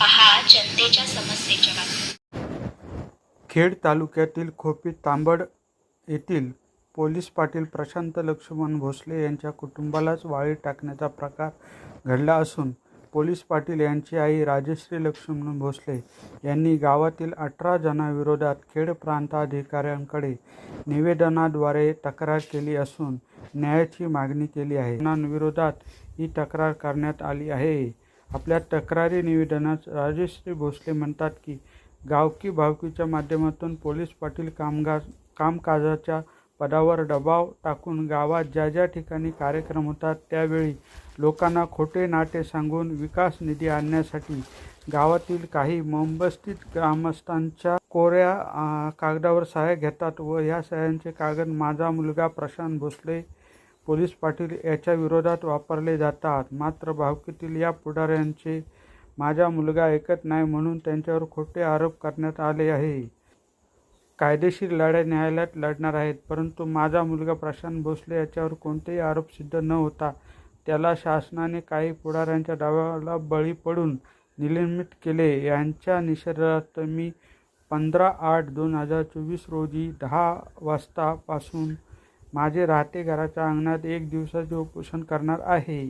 पहा जनतेच्या समस्येच्या बातम्या खेड तालुक्यातील खोपी तांबड येथील पोलीस पाटील प्रशांत लक्ष्मण भोसले यांच्या कुटुंबालाच वाळी टाकण्याचा प्रकार घडला असून पोलीस पाटील यांची आई राजश्री लक्ष्मण भोसले यांनी गावातील अठरा जणांविरोधात खेड प्रांताधिकाऱ्यांकडे निवेदनाद्वारे तक्रार केली असून न्यायाची मागणी केली आहे. जणांविरोधात ही तक्रार करण्यात आली आहे. आपल्या तक्रारी निवेदनात राजेश्री भोसले म्हणतात की गावकी भावकीच्या माध्यमातून पोलीस पाटील कामगार कामकाजाच्या पदावर दबाव टाकून गावात ज्या ज्या ठिकाणी कार्यक्रम होतात त्यावेळी लोकांना खोटे नाटे सांगून विकास निधी आणण्यासाठी गावातील काही मुंबस्थित ग्रामस्थांच्या कोऱ्या कागदावर सहाय्य घेतात व ह्या सह्यांचे कागद माझा मुलगा प्रशांत भोसले पोलीस पाटील याच्या विरोधात वापरले जातात. मात्र भावकीतील या पुढाऱ्यांचे माझा मुलगा ऐकत नाही म्हणून त्यांच्यावर खोटे आरोप करण्यात आले आहे. कायदेशीर लढ्या न्यायालयात लढणार आहेत. परंतु माझा मुलगा प्रशांत भोसले याच्यावर कोणतेही आरोप सिद्ध न होता त्याला शासनाने काही पुढाऱ्यांच्या दाव्याला बळी पडून निलंबित केले. यांच्या निषेधार्थ मी पंधरा आठ दोन हजार चोवीस रोजी दहा वाजतापासून माझे राहते घराच्या अंगणात एक दिवसाचे उपोषण करणार आहे.